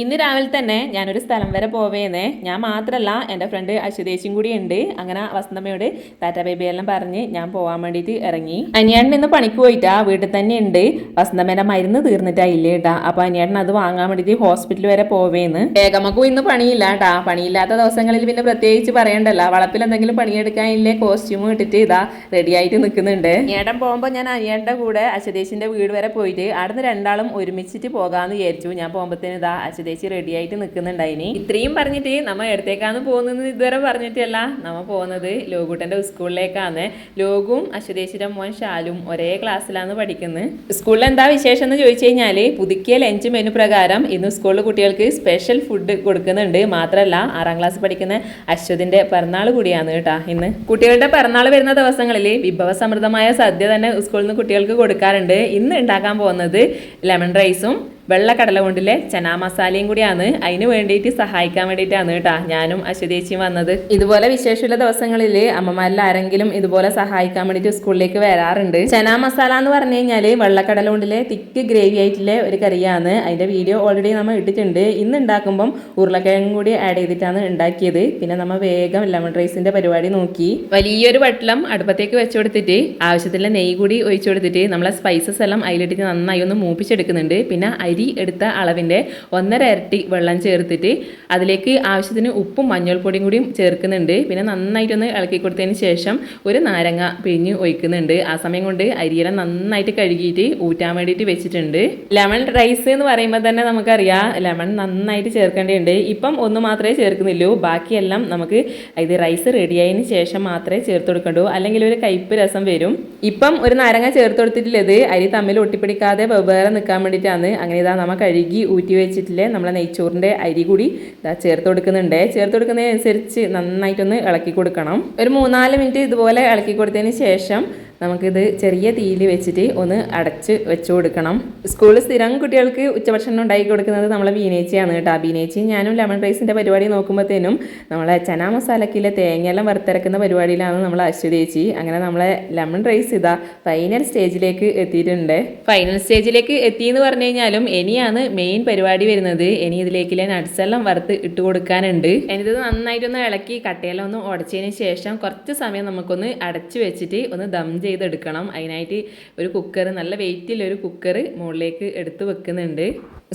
ഇന്ന് രാവിലെ തന്നെ ഞാനൊരു സ്ഥലം വരെ പോവേന്നേ. ഞാൻ മാത്രമല്ല എന്റെ ഫ്രണ്ട് അശ്വതേശിയും കൂടി ഉണ്ട് അങ്ങനെ വസന്തമ്മയോട് ടാറ്റ ബേബി എല്ലാം പറഞ്ഞ് ഞാൻ പോകാൻ വേണ്ടിയിട്ട് ഇറങ്ങി. അനിയാടൻ ഇന്ന് പണിക്ക് പോയിട്ടാ വീട്ടിൽ തന്നെ ഉണ്ട്. വസന്തമ്മേന്റെ മരുന്ന് തീർന്നിട്ടാ ഇല്ല കേട്ടാ അപ്പോൾ അനിയാടൻ അത് വാങ്ങാൻ വേണ്ടിയിട്ട് ഹോസ്പിറ്റൽ വരെ പോവേന്ന്. ഏകമക്കും ഇന്ന് പണിയില്ല കേട്ടാ പണിയില്ലാത്ത ദിവസങ്ങളിൽ പിന്നെ പ്രത്യേകിച്ച് പറയണ്ടല്ല. വളപ്പിൽ എന്തെങ്കിലും പണിയെടുക്കാനില്ലേ കോസ്റ്റ്യൂം ഇട്ടിട്ട് ഇതാ റെഡി ആയിട്ട് നിൽക്കുന്നുണ്ട് ഏട്ടൻ പോകുമ്പോൾ ഞാൻ അനിയേട്ടന്റെ കൂടെ അശ്വതേശിന്റെ വീട് വരെ പോയിട്ട് അവിടുന്ന് രണ്ടാളും ഒരുമിച്ചിട്ട് പോകാമെന്ന് വിചാരിച്ചു. ഞാൻ പോകുമ്പോഴത്തേന് ഇതാ അശ്വതേശി റെഡി ആയിട്ട് നിൽക്കുന്നുണ്ടായിനി ഇത്രയും പറഞ്ഞിട്ട് നമ്മൾ എടുത്തേക്കാന്ന് പോകുന്നത് ഇതുവരെ പറഞ്ഞിട്ടല്ല. നമ്മ പോകുന്നത് ലോകൂട്ടന്റെ സ്കൂളിലേക്കാണ് ലോകും അശ്വതേശിയുടെ മോൻ ഷാലും ഒരേ ക്ലാസ്സിലാണ് പഠിക്കുന്നത് സ്കൂളിൽ എന്താ വിശേഷം എന്ന് ചോദിച്ചു കഴിഞ്ഞാൽ പുതുക്കിയ ലഞ്ച് മെനു പ്രകാരം ഇന്ന് സ്കൂളിൽ കുട്ടികൾക്ക് സ്പെഷ്യൽ ഫുഡ് കൊടുക്കുന്നുണ്ട്. മാത്രമല്ല ആറാം ക്ലാസ് പഠിക്കുന്ന അശ്വതിന്റെ പിറന്നാൾ കൂടിയാണ് കേട്ടോ ഇന്ന്. കുട്ടികളുടെ പിറന്നാൾ വരുന്ന ദിവസങ്ങളിൽ വിഭവസമൃദ്ധമായ സദ്യ തന്നെ സ്കൂളിൽ നിന്ന് കുട്ടികൾക്ക് കൊടുക്കാറുണ്ട്. ഇന്ന് ഉണ്ടാക്കാൻ പോകുന്നത് ലെമൺ റൈസും വെള്ളക്കടല കൊണ്ടിലെ ചനാ മസാലയും കൂടിയാണ്. അതിന് വേണ്ടിയിട്ട് സഹായിക്കാൻ വേണ്ടിയിട്ടാണ് കേട്ടാ ഞാനും അശ്വതേച്ചിയും വന്നത്. ഇതുപോലെ വിശേഷമുള്ള ദിവസങ്ങളിൽ അമ്മമാരിൽ ആരെങ്കിലും ഇതുപോലെ സഹായിക്കാൻ വേണ്ടിയിട്ട് സ്കൂളിലേക്ക് വരാറുണ്ട്. ചനാ മസാല എന്ന് പറഞ്ഞു കഴിഞ്ഞാൽ വെള്ളക്കടല കൊണ്ടിലെ തിക്ക് ഗ്രേവി ആയിട്ടുള്ള ഒരു കറിയാണ്. അതിന്റെ വീഡിയോ ഓൾറെഡി നമ്മൾ ഇട്ടിട്ടുണ്ട്. ഇന്ന് ഉണ്ടാക്കുമ്പം ഉരുളക്കിഴങ്ങും കൂടി ആഡ് ചെയ്തിട്ടാണ് ഉണ്ടാക്കിയത്. പിന്നെ നമ്മൾ വേഗം ലെമൺ റൈസിന്റെ പരിപാടി നോക്കി. വലിയൊരു വട്ടലം അടുപ്പത്തേക്ക് വെച്ചു കൊടുത്തിട്ട് ആവശ്യത്തിലുള്ള നെയ്യ് കൂടി ഒഴിച്ചു കൊടുത്തിട്ട് നമ്മളെ സ്പൈസസ് എല്ലാം അതിലിട്ടിട്ട് നന്നായി ഒന്ന് മൂപ്പിച്ചെടുക്കുന്നുണ്ട്. പിന്നെ അരി എടുത്ത അളവിന്റെ ഒന്നര ഇരട്ടി വെള്ളം ചേർത്തിട്ട് അതിലേക്ക് ആവശ്യത്തിന് ഉപ്പും മഞ്ഞൾപ്പൊടിയും കൂടിയും ചേർക്കുന്നുണ്ട്. പിന്നെ നന്നായിട്ടൊന്ന് ഇളക്കി കൊടുത്തതിന് ശേഷം ഒരു നാരങ്ങ പിഴിഞ്ഞ് ഒഴിക്കുന്നുണ്ട്. ആ സമയം കൊണ്ട് അരിയെല്ലാം നന്നായിട്ട് കഴുകിയിട്ട് ഊറ്റാൻ വേണ്ടിയിട്ട് വെച്ചിട്ടുണ്ട്. ലെമൺ റൈസ് എന്ന് പറയുമ്പോൾ തന്നെ നമുക്കറിയാം ലെമൺ നന്നായിട്ട് ചേർക്കേണ്ടതുണ്ട്. ഇപ്പം ഒന്ന് മാത്രമേ ചേർക്കുന്നുള്ളൂ. ബാക്കിയെല്ലാം നമുക്ക് ഇത് റൈസ് റെഡിയായതിന് ശേഷം മാത്രമേ ചേർത്ത് കൊടുക്കണ്ടൂ. അല്ലെങ്കിൽ ഒരു കയ്പ്പ് രസം വരും. ഇപ്പം ഒരു നാരങ്ങ ചേർത്ത് കൊടുത്തിട്ടുള്ളത് അരി തമ്മിൽ ഒട്ടിപ്പിടിക്കാതെ വെവ്വേറെ നിൽക്കാൻ വേണ്ടിയിട്ടാണ്. അങ്ങനെ ഇതാ നമ്മൾ കഴുകി ഊറ്റി വെച്ചിട്ടില്ലേ? നമ്മളെ നെയ്ച്ചോറിന്റെ അരി കൂടി ഇതാ ചേർത്ത് കൊടുക്കുന്നുണ്ട്. ചേർത്ത് കൊടുക്കുന്നതിനനുസരിച്ച് നന്നായിട്ടൊന്ന് ഇളക്കി കൊടുക്കണം. ഒരു മൂന്നാൽ മിനിറ്റ് ഇതുപോലെ ഇളക്കി കൊടുത്തതിന് ശേഷം നമുക്കിത് ചെറിയ തീയിൽ വെച്ചിട്ട് ഒന്ന് അടച്ച് വെച്ച് കൊടുക്കണം. സ്കൂളിൽ സ്ഥിരം കുട്ടികൾക്ക് ഉച്ചഭക്ഷണം ഉണ്ടാക്കി കൊടുക്കുന്നത് നമ്മളെ ബീനേച്ചിയാണ് കേട്ടോ. ബീനേച്ചി ഞാനും ലെമൺ റൈസിന്റെ പരിപാടി നോക്കുമ്പോഴത്തേനും നമ്മളെ ചന മസാലക്കിലെ തേങ്ങയെല്ലാം വറുത്തിറക്കുന്ന പരിപാടിയിലാണ് നമ്മൾ അശ്വതേച്ചി അങ്ങനെ നമ്മളെ ലെമൺ റൈസ് ഇതാ ഫൈനൽ സ്റ്റേജിലേക്ക് എത്തിയിട്ടുണ്ട്. ഫൈനൽ സ്റ്റേജിലേക്ക് എത്തി എന്ന് പറഞ്ഞു കഴിഞ്ഞാലും ഇനിയാണ് മെയിൻ പരിപാടി വരുന്നത്. ഇനി ഇതിലേക്കിലെ എല്ലാം വറുത്ത് ഇട്ട് കൊടുക്കാനുണ്ട്. എനിത് നന്നായിട്ടൊന്ന് ഇളക്കി കട്ടയെല്ലാം ഒന്ന് ഉടച്ചതിന് ശേഷം കുറച്ച് സമയം നമുക്കൊന്ന് അടച്ചു വെച്ചിട്ട് ഒന്ന് ദം ചെയ്തെടുക്കണം. അതിനായിട്ട് ഒരു കുക്കർ നല്ല വെയിറ്റിലൊരു കുക്കർ മുകളിലേക്ക് എടുത്ത് വെക്കുന്നുണ്ട്.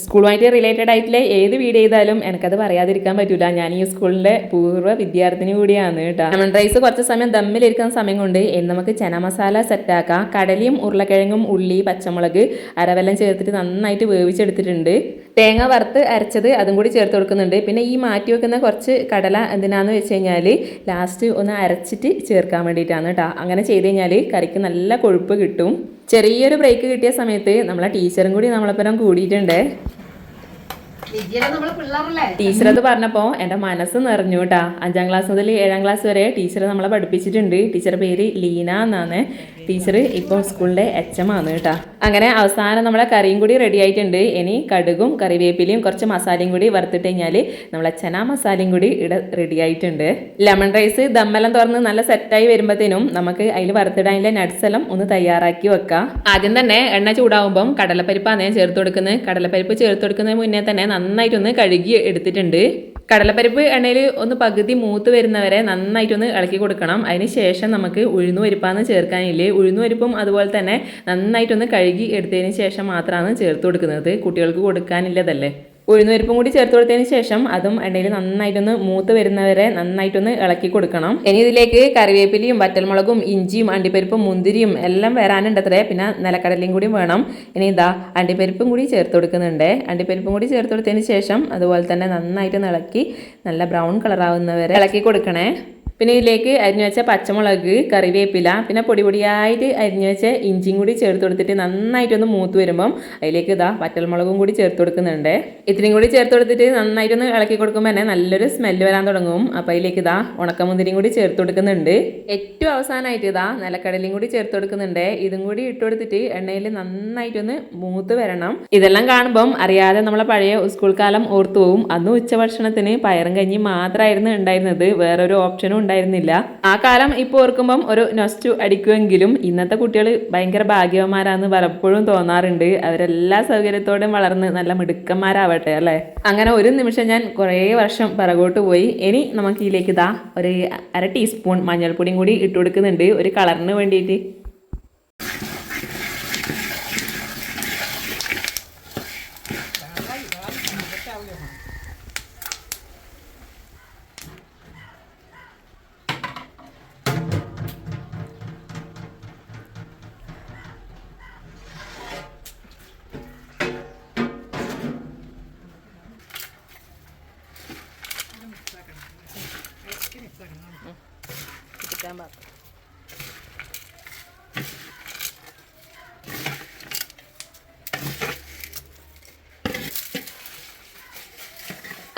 സ്കൂളുമായിട്ട് റിലേറ്റഡ് ആയിട്ടുള്ള ഏത് വീഡിയോ ചെയ്താലും എനിക്കത് പറയാതിരിക്കാൻ പറ്റൂല. ഞാൻ ഈ സ്കൂളിന്റെ പൂർവ വിദ്യാർത്ഥിനി കൂടിയാണ് കേട്ടോ. ലെമൺ റൈസ് കുറച്ച് സമയം ദമ്മിലിരിക്കുന്ന സമയം കൊണ്ട് നമുക്ക് ചന മസാല സെറ്റാക്കാം കടലയും ഉരുളക്കിഴങ്ങും ഉള്ളി പച്ചമുളക് അരവെല്ലാം ചേർത്തിട്ട് നന്നായിട്ട് വേവിച്ചെടുത്തിട്ടുണ്ട്. തേങ്ങ വറുത്ത് അരച്ചത് അതും കൂടി ചേർത്ത് കൊടുക്കുന്നുണ്ട്. പിന്നെ ഈ മാറ്റി വെക്കുന്ന കുറച്ച് കടല എന്തിനാന്ന് വെച്ച് കഴിഞ്ഞാൽ ലാസ്റ്റ് ഒന്ന് അരച്ചിട്ട് ചേർക്കാൻ വേണ്ടിയിട്ടാണ് കേട്ടോ അങ്ങനെ ചെയ്ത് കഴിഞ്ഞാൽ കറിക്ക് നല്ല കൊഴുപ്പ് കിട്ടും. ചെറിയൊരു ബ്രേക്ക് കിട്ടിയ സമയത്ത് നമ്മളെ ടീച്ചറും കൂടി നമ്മളെപ്പരം കൂടിയിട്ടുണ്ട്. ടീച്ചർ അത് പറഞ്ഞപ്പോ എന്റെ മനസ്സ് നിറഞ്ഞു കേട്ടാ അഞ്ചാം ക്ലാസ് മുതൽ ഏഴാം ക്ലാസ് വരെ ടീച്ചർ നമ്മളെ പഠിപ്പിച്ചിട്ടുണ്ട്. ടീച്ചറുടെ പേര് ലീന എന്നാണ്. ടീച്ചർ ഇപ്പോൾ സ്കൂളിലെ എച്ച് എം ആണ് കേട്ടോ. അങ്ങനെ അവസാനം നമ്മളെ കറിയും കൂടി റെഡി ആയിട്ടുണ്ട്. ഇനി കടുകും കറിവേപ്പിലയും കുറച്ച് മസാലയും കൂടി വറുത്തിട്ട് കഴിഞ്ഞാൽ നമ്മളെ ചന മസാലയും കൂടി ഇവിടെ റെഡി ആയിട്ടുണ്ട്. ലെമൺ റൈസ് ദമ്മെല്ലാം തുറന്ന് നല്ല സെറ്റായി വരുമ്പോഴത്തേനും നമുക്ക് അതിൽ വറുത്തിടാനുള്ള നട്സ് എല്ലാം ഒന്ന് തയ്യാറാക്കി വെക്കാം. ആദ്യം തന്നെ എണ്ണ ചൂടാവുമ്പം കടലപ്പരിപ്പാണ് ചേർത്ത് കൊടുക്കുന്നത്. കടലപ്പരിപ്പ് ചേർത്ത് കൊടുക്കുന്നതിന് മുന്നേ തന്നെ നന്നായിട്ടൊന്ന് കഴുകി എടുത്തിട്ടുണ്ട്. കടലപ്പരിപ്പ് എണ്ണയിൽ ഒന്ന് പകുതി മൂത്ത് വരുന്നവരെ നന്നായിട്ടൊന്ന് ഇളക്കി കൊടുക്കണം. അതിന് ശേഷം നമുക്ക് ഉഴുന്നു പരിപ്പാന്ന് ചേർക്കാനില്ലേ? ഉഴുന്നു പരിപ്പും അതുപോലെ തന്നെ നന്നായിട്ടൊന്ന് കഴുകി എടുത്തതിന് ശേഷം മാത്രമാണ് ചേർത്ത് കൊടുക്കുന്നത്. കുട്ടികൾക്ക് കൊടുക്കാനില്ലതല്ലേ? ഉഴുന്നുപരിപ്പും കൂടി ചേർത്ത് കൊടുത്തതിന് ശേഷം അതും എണ്ണയിൽ നന്നായിട്ടൊന്ന് മൂത്ത് വരുന്നവരെ നന്നായിട്ടൊന്ന് ഇളക്കി കൊടുക്കണം. ഇനി ഇതിലേക്ക് കറിവേപ്പിലയും വറ്റൽമുളകും ഇഞ്ചിയും അണ്ടിപ്പരിപ്പും മുന്തിരിയും എല്ലാം വരാനുണ്ടത്രേ പിന്നെ നിലക്കടലയും കൂടി വേണം. ഇനി ഇതാ അണ്ടിപ്പരിപ്പും കൂടി ചേർത്ത് കൊടുക്കുന്നുണ്ട് അണ്ടിപ്പരിപ്പും കൂടി ചേർത്ത് കൊടുത്തതിന് ശേഷം അതുപോലെ തന്നെ നന്നായിട്ടൊന്ന് ഇളക്കി നല്ല ബ്രൗൺ കളറാവുന്നവരെ ഇളക്കി കൊടുക്കണേ. പിന്നെ ഇതിലേക്ക് അരിഞ്ഞു വെച്ച പച്ചമുളക് കറിവേപ്പില പിന്നെ പൊടി പൊടിയായിട്ട് അരിഞ്ഞു വെച്ച ഇഞ്ചിയും കൂടി ചേർത്ത് കൊടുത്തിട്ട് നന്നായിട്ടൊന്ന് മൂത്ത് വരുമ്പം അതിലേക്ക് ഇതാ വറ്റൽമുളകും കൂടി ചേർത്ത് കൊടുക്കുന്നുണ്ട്. ഇത്രയും കൂടി ചേർത്ത് കൊടുത്തിട്ട് നന്നായിട്ടൊന്ന് ഇളക്കി കൊടുക്കുമ്പോൾ തന്നെ നല്ലൊരു സ്മെല്ല് വരാൻ തുടങ്ങും. അപ്പോൾ അതിലേക്ക് ഇതാ ഉണക്കമുന്തിരിയും കൂടി ചേർത്ത് കൊടുക്കുന്നുണ്ട്. ഏറ്റവും അവസാനമായിട്ട് ഇതാ നിലക്കടലയും കൂടി ചേർത്ത് കൊടുക്കുന്നുണ്ട്. ഇതും കൂടി ഇട്ട് കൊടുത്തിട്ട് എണ്ണയിൽ നന്നായിട്ടൊന്ന് മൂത്ത് വരണം. ഇതെല്ലാം കാണുമ്പം അറിയാതെ നമ്മളെ പഴയ സ്കൂൾ കാലം ഓർത്തു പോകും അന്ന് ഉച്ചഭക്ഷണത്തിന് പയറും കഞ്ഞി മാത്രമായിരുന്നു ഉണ്ടായിരുന്നത്. വേറൊരു ഓപ്ഷനും ഉണ്ടായിരുന്നില്ല. ആ കാലം ഇപ്പോൾ ഓർക്കുമ്പം ഒരു നൊസ്റ്റു അടിക്കുമെങ്കിലും ഇന്നത്തെ കുട്ടികൾ ഭയങ്കര ഭാഗ്യവന്മാരാന്ന് പലപ്പോഴും തോന്നാറുണ്ട്. അവരെല്ലാ സൗകര്യത്തോടും വളർന്ന് നല്ല മിടുക്കന്മാരാവട്ടെ അല്ലേ? അങ്ങനെ ഒരു നിമിഷം ഞാൻ കുറേ വർഷം പിറകോട്ട് പോയി. ഇനി നമുക്ക് ഇതിലേക്ക് ഇതാ ഒരു അര ടീസ്പൂൺ മഞ്ഞൾപ്പൊടിയും കൂടി ഇട്ടു കൊടുക്കുന്നുണ്ട് ഒരു കളറിന് വേണ്ടിയിട്ട്.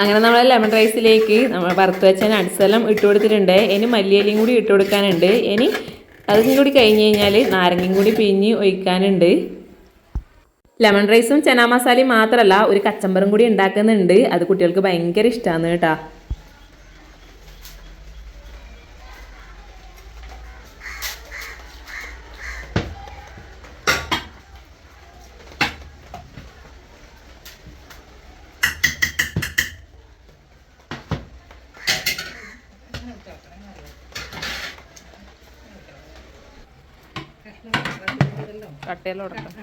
അങ്ങനെ നമ്മൾ ലെമൺ റൈസിലേക്ക് നമ്മൾ വറുത്ത് വെച്ച എല്ലാം ഇട്ട് കൊടുത്തിട്ടുണ്ട്. ഇനി മല്ലിയിലയും കൂടി ഇട്ട് കൊടുക്കാനുണ്ട്. ഇനി അതും കൂടി കഴിഞ്ഞ് കഴിഞ്ഞാൽ നാരങ്ങയും കൂടി പിഴിഞ്ഞ് ഒഴിക്കാനുണ്ട്. ലെമൺ റൈസും ചന മസാലയും മാത്രമല്ല ഒരു കച്ചമ്പറും കൂടി ഉണ്ടാക്കുന്നുണ്ട്. അത് കുട്ടികൾക്ക് ഭയങ്കര ഇഷ്ടമാണ് കേട്ടോ. കട്ടയിലോടക്കാം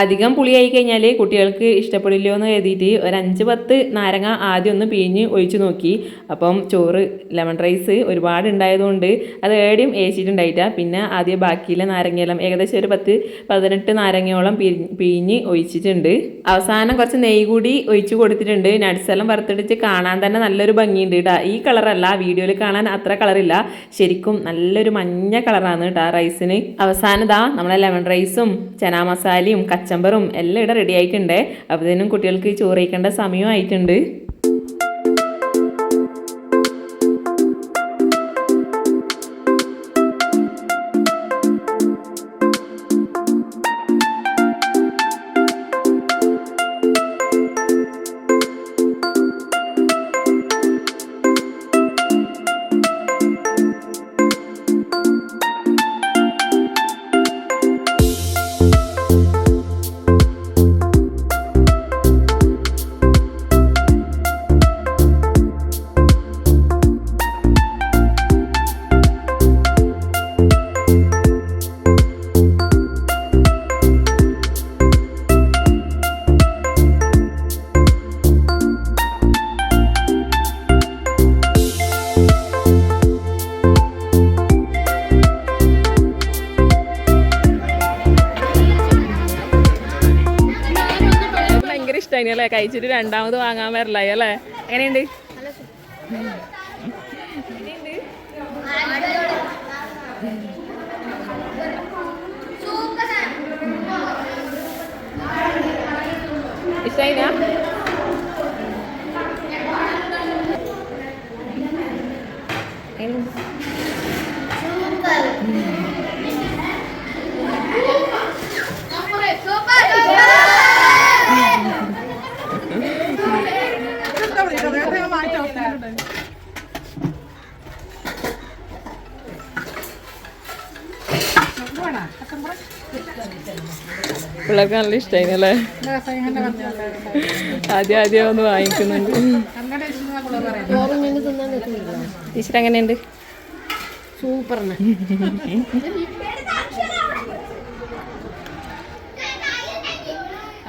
അധികം പുളിയായി കഴിഞ്ഞാൽ കുട്ടികൾക്ക് ഇഷ്ടപ്പെടില്ലോ എന്ന് കരുതിയിട്ട് ഒരു അഞ്ച് പത്ത് നാരങ്ങ ആദ്യം ഒന്ന് പിഴിഞ്ഞ് ഒഴിച്ചു നോക്കി. അപ്പം ചോറ് ലെമൺ റൈസ് ഒരുപാട് ഉണ്ടായതുകൊണ്ട് അത് ഏടിയും ഏച്ചിട്ടുണ്ടായിട്ടാ പിന്നെ ആദ്യം ബാക്കിയിലെ നാരങ്ങയെല്ലാം ഏകദേശം ഒരു പത്ത് പതിനെട്ട് നാരങ്ങയോളം പിഴി- പിഴിഞ്ഞ് ഒഴിച്ചിട്ടുണ്ട്. അവസാനം കുറച്ച് നെയ്യ് കൂടി ഒഴിച്ചു കൊടുത്തിട്ടുണ്ട്. nuts എല്ലാം വറുത്തെടുത്ത് കാണാൻ തന്നെ നല്ലൊരു ഭംഗിയുണ്ട് കേട്ടോ ഈ കളറല്ല വീഡിയോയിൽ കാണാൻ അത്ര കളറില്ല. ശരിക്കും നല്ലൊരു മഞ്ഞ കളറാണ് കേട്ടോ റൈസിന്. അവസാനം ഇതാ നമ്മളെ ലെമൺ റൈസും ചനാ മസാലയും കച്ചമ്പറും എല്ലാം ഇവിടെ റെഡി ആയിട്ടുണ്ട്. അപ്പോഴത്തേനും കുട്ടികൾക്ക് ചോറ് കഴിക്കേണ്ട സമയവും ഭയങ്കര കഴിച്ചിട്ട് രണ്ടാമത് വാങ്ങാൻ വരലായി അല്ലേ? എങ്ങനെയുണ്ട്? പിള്ളേർക്ക് നല്ല ഇഷ്ടമായി അല്ലേ ആദ്യം ആദ്യം ഒന്ന് വാങ്ങിക്കുന്നുണ്ട്. ടീച്ചർ എങ്ങനെയുണ്ട്? സൂപ്പറിന്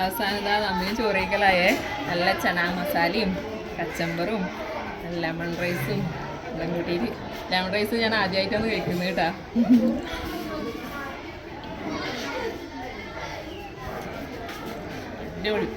അവസാനം ഇതാ ചോറിക്കലായേ. നല്ല ചനാ മസാലയും കച്ചമ്പറും ലെമൺ റൈസും എല്ലാം കൂട്ടിയിട്ട് ലെമൺ റൈസ് ഞാൻ ആദ്യമായിട്ടാണ് കഴിക്കുന്നത് കേട്ടാ. 料理